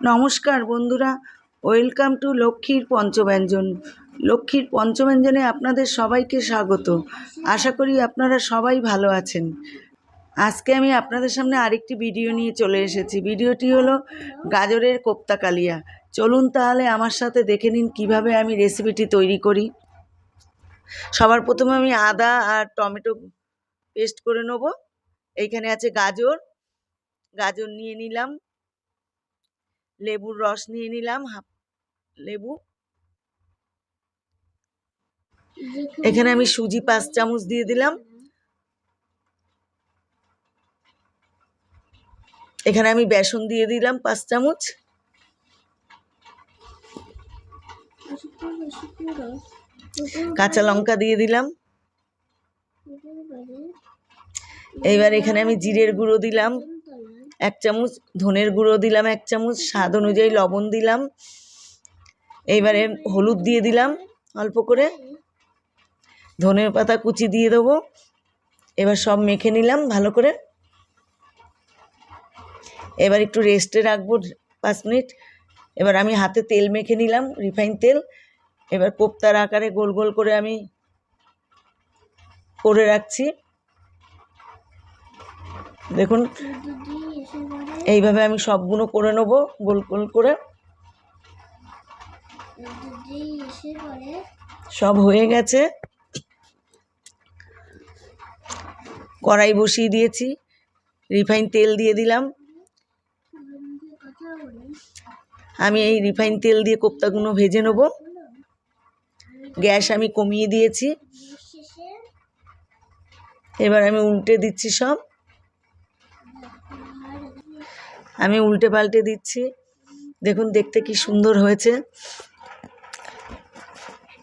নমস্কার বন্ধুরা, welcome to লক্ষ্মীর পঞ্চব্যঞ্জন। লক্ষ্মীর পঞ্চব্যঞ্জনে আপনাদের সবাইকে স্বাগত। আশা করি আপনারা সবাই ভালো আছেন। আজকে আমি আপনাদের সামনে আরেকটি ভিডিও নিয়ে চলে এসেছি। ভিডিওটি হলো গাজরের কোপ্তা কালিয়া চলুন তাহলে আমার সাথে দেখে নিন কীভাবে আমি রেসিপিটি তৈরি করি। সবার প্রথমে আমি আদা আর টমেটো পেস্ট করে নেব। এইখানে আছে গাজর। গাজর নিয়ে নিলাম। লেবুর রস নিয়ে নিলাম, হাফ লেবু। এখানে আমি সুজি পাঁচ চামচ দিয়ে দিলাম। এখানে আমি বেসন দিয়ে দিলাম পাঁচ চামচ। কাঁচা লঙ্কা দিয়ে দিলাম। এইবার এখানে আমি জিরের গুঁড়ো দিলাম। এক চামচ ধনের গুঁড়ো দিলাম, এক চামচ স্বাদ অনুযায়ী লবণ দিলাম। এইবারে হলুদ দিয়ে দিলাম অল্প করে। ধনের পাতা কুচি দিয়ে দেবো। এবার সব মেখে নিলাম ভালো করে। এবার একটু রেস্টে রাখব পাঁচ মিনিট। এবার আমি হাতে তেল মেখে নিলাম, রিফাইন তেল। এবার কোপ্তার আকারে গোল গোল করে আমি করে রাখছি। দেখুন এইভাবে আমি সবগুলো করে নেব, গোল গোল করে। সব হয়ে গেছে। কড়াই বসিয়ে দিয়েছি। রিফাইন তেল দিয়ে দিলাম। আমি এই রিফাইন তেল দিয়ে কোপ্তাগুলো ভেজে নেব। গ্যাস আমি কমিয়ে দিয়েছি। এবার আমি উল্টে দিচ্ছি সব। আমি উল্টে পাল্টে দিচ্ছি। দেখুন, দেখতে কি সুন্দর হয়েছে।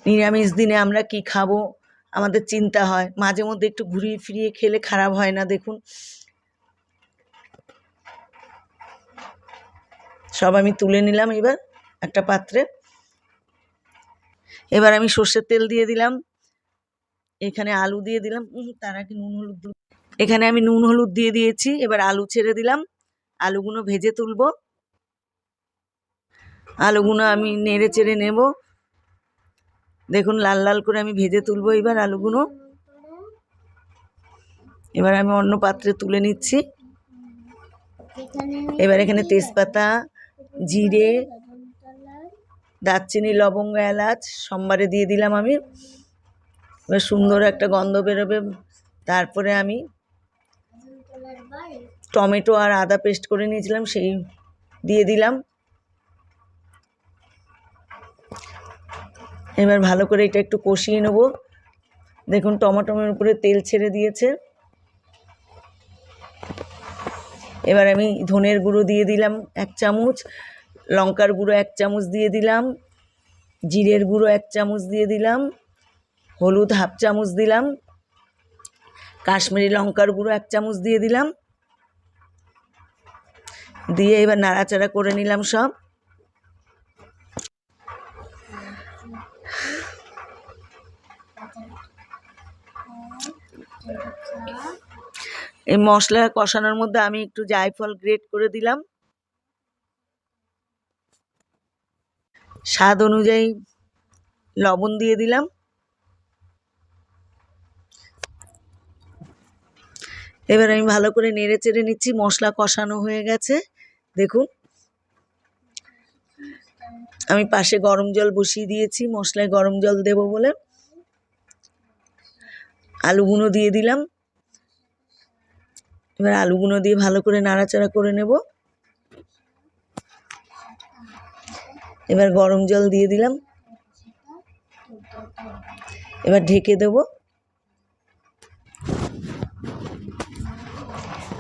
নিরামিষ দিনে আমরা কি খাব? আমাদের চিন্তা হয়। মাঝে মধ্যে একটু ঘুরিয়ে ফিরিয়ে খেলে খারাপ হয় না, দেখুন। সব আমি তুলে নিলাম এবার একটা পাত্রে। এবার আমি সর্ষের তেল দিয়ে দিলাম। এখানে আলু দিয়ে দিলাম। তার আগে নুন, হলুদ এখানে আমি নুন, হলুদ দিয়ে দিয়েছি। এবার আলু ছেড়ে দিলাম। আলুগুলো ভেজে তুলব। আলুগুলো আমি নেড়ে চেড়ে নেব। দেখুন, লাল লাল করে আমি ভেজে তুলব এবার আলুগুলো এবার আমি অন্য পাত্রে তুলে নিচ্ছি। এবার এখানে তেজপাতা, জিরে, দারচিনি, লবঙ্গ, এলাচ সোমবারে দিয়ে দিলাম আমি। এবার সুন্দর একটা গন্ধ বেরোবে। তারপরে আমি টমেটো আর আদা পেস্ট করে নিয়েছিলাম, সেই দিয়ে দিলাম। এবার ভালো করে এটা একটু কষিয়ে নেব। দেখুন, টমাটোমের উপরে তেল ছেড়ে দিয়েছে। এবার আমি ধনের গুঁড়ো দিয়ে দিলাম এক চামচ, লঙ্কার গুঁড়ো এক চামচ দিয়ে দিলাম, জিরের গুঁড়ো এক চামচ দিয়ে দিলাম, হলুদ হাফ চামচ দিলাম, কাশ্মীরি লঙ্কার গুঁড়ো এক চামচ দিয়ে দিলাম। দিয়ে এবার নাড়াচাড়া করে নিলাম সব। এই মশলা কষানোর মধ্যে আমি একটু জায়ফল গ্রেট করে দিলাম। স্বাদ অনুযায়ী লবণ দিয়ে দিলাম। এবার আমি ভালো করে নেড়ে চেড়ে নিচ্ছি, মশলা কষানো হয়ে গেছে। দেখুন। আমি পাশে গরম জল বসিয়ে দিয়েছি, মশলায় গরম জল দেব বলে। আলুগুলো দিয়ে দিলাম। এবার আলুগুলো দিয়ে ভালো করে নাড়াচাড়া করে নেব। এবার গরম জল দিয়ে দিলাম। এবার ঢেকে দেব।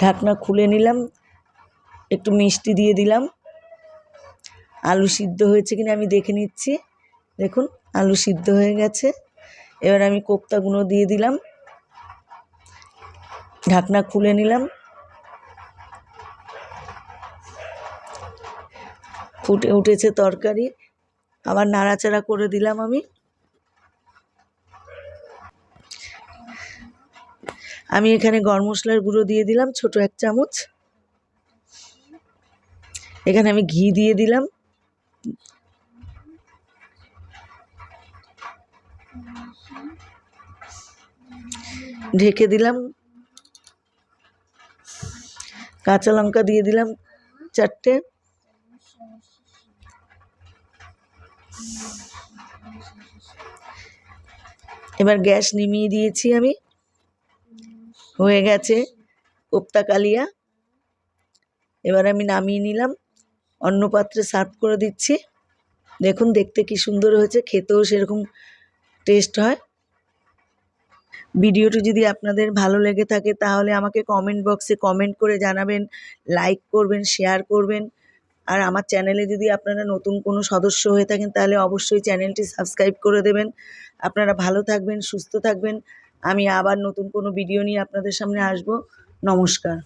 ঢাকনা খুলে নিলাম। একটু মিষ্টি দিয়ে দিলাম। আলু সিদ্ধ হয়েছে কিনা আমি দেখে নিচ্ছি। দেখুন, আলু সিদ্ধ হয়ে গেছে। এবার আমি কোপ্তাগুলো দিয়ে দিলাম। ঢাকনা খুলে নিলাম। ফুটে উঠেছে তরকারি। আবার নাড়াচাড়া করে দিলাম আমি। আমি এখানে গরম মশলার গুঁড়ো দিয়ে দিলাম, ছোট এক চামচ। এখানে আমি ঘি দিয়ে দিলাম। ঢেকে দিলাম। কাঁচা লঙ্কা দিয়ে দিলাম চারটে। এবার গ্যাস নিমিয়ে দিয়েছি আমি। হয়ে গেছে কোপ্তা কালিয়া এবার আমি নামিয়ে নিলাম। অন্য পাত্রে সার্ভ করে দিচ্ছি। দেখুন, দেখতে কি সুন্দর হয়েছে, খেতেও সেরকম টেস্ট হয়। ভিডিওটি যদি আপনাদের ভালো লেগে থাকে, তাহলে আমাকে কমেন্ট বক্সে কমেন্ট করে জানাবেন লাইক করবেন শেয়ার করবেন। আর আমার চ্যানেলে যদি আপনারা নতুন কোনো সদস্য হয়ে থাকেন, তাহলে অবশ্যই চ্যানেলটি সাবস্ক্রাইব করে দেবেন। আপনারা ভালো থাকবেন, সুস্থ থাকবেন। আমি আবার নতুন কোনো ভিডিও নিয়ে আপনাদের সামনে আসব। নমস্কার।